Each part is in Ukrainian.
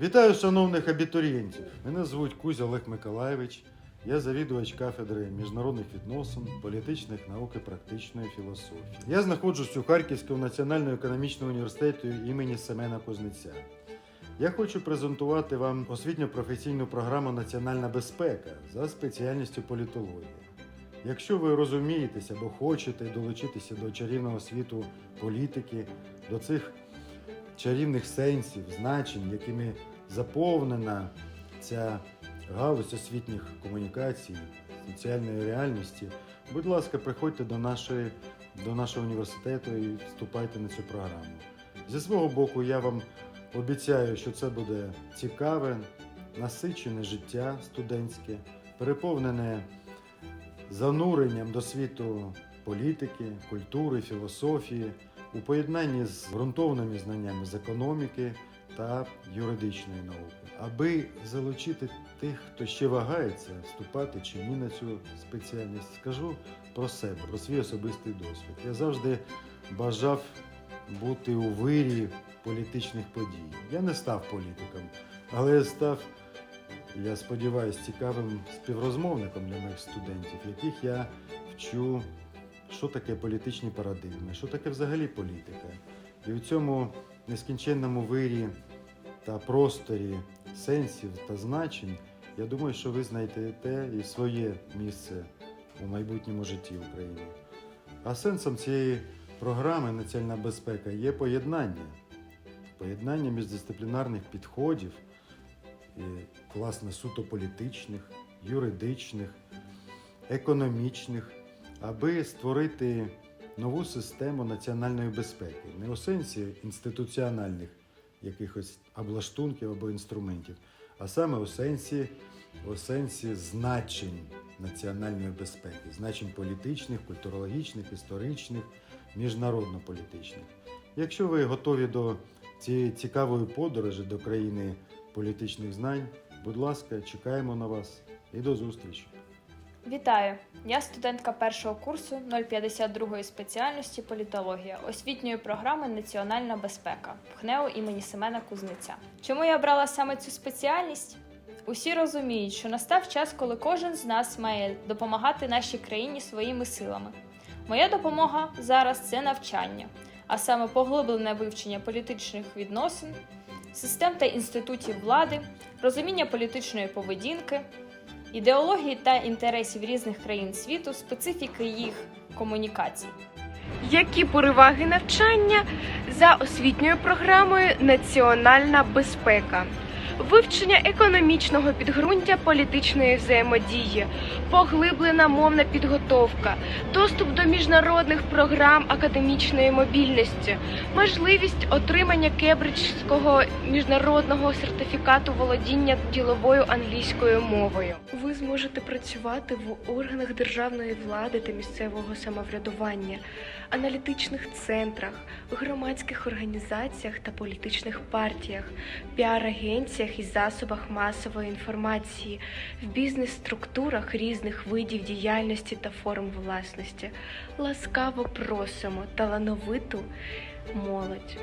Вітаю шановних абітурієнтів. Мене звуть Кузя Олег Миколаєвич. Я завідувач кафедри міжнародних відносин, політичних наук і практичної філософії. Я знаходжусь у Харківському національному економічному університеті імені Семена Кузнеця. Я хочу презентувати вам освітньо-професійну програму Національна безпека за спеціальністю політологія. Якщо ви розумієтеся або хочете долучитися до чарівного світу політики, до цих чарівних сенсів, значень, якими заповнена ця галузь освітніх комунікацій, соціальної реальності, будь ласка, приходьте до, нашої, до нашого університету і вступайте на цю програму. Зі свого боку, я вам обіцяю, що це буде цікаве, насичене життя студентське, переповнене зануренням до світу політики, культури, філософії у поєднанні з ґрунтовними знаннями з економіки та юридичної науки, аби залучити тих, хто ще вагається вступати чи ні на цю спеціальність, скажу про себе, про свій особистий досвід. Я завжди бажав бути у вирі політичних подій. Я не став політиком, але я став, я сподіваюся, цікавим співрозмовником для моїх студентів, яких я вчу що таке політичні парадигми, що таке взагалі політика. І у цьому нескінченному вирі та просторі сенсів та значень, я думаю, що ви знайдете і своє місце у майбутньому житті України. А сенсом цієї програми Національна безпека є поєднання, поєднання міждисциплінарних підходів, і, власне, суто політичних, юридичних, економічних аби створити нову систему національної безпеки, не у сенсі інституціональних якихось облаштунків або інструментів, а саме у сенсі, у сенсі значень національної безпеки, значень політичних, культурологічних, історичних, міжнародно-політичних. Якщо ви готові до цієї цікавої подорожі до країни політичних знань, будь ласка, чекаємо на вас і до зустрічі! Вітаю! Я студентка першого курсу 052 спеціальності політологія освітньої програми Національна безпека ПХНЕУ імені Семена Кузнеця. Чому я обрала саме цю спеціальність? Усі розуміють, що настав час, коли кожен з нас має допомагати нашій країні своїми силами. Моя допомога зараз це навчання, а саме поглиблене вивчення політичних відносин, систем та інститутів влади, розуміння політичної поведінки, ідеології та інтересів різних країн світу, специфіки їх комунікацій. Які переваги навчання за освітньою програмою Національна безпека? Вивчення економічного підґрунтя політичної взаємодії, поглиблена мовна підготовка, доступ до міжнародних програм академічної мобільності, можливість отримання кембриджського міжнародного сертифікату володіння діловою англійською мовою. Ви зможете працювати в органах державної влади та місцевого самоврядування, аналітичних центрах, громадських організаціях та політичних партіях, піар-агенціях і засобах масової інформації, в бізнес-структурах різних видів діяльності та форм власності. Ласкаво просимо талановиту молодь.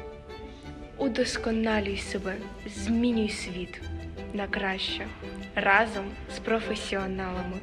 Удосконалюй себе, змінюй світ на краще разом з професіоналами.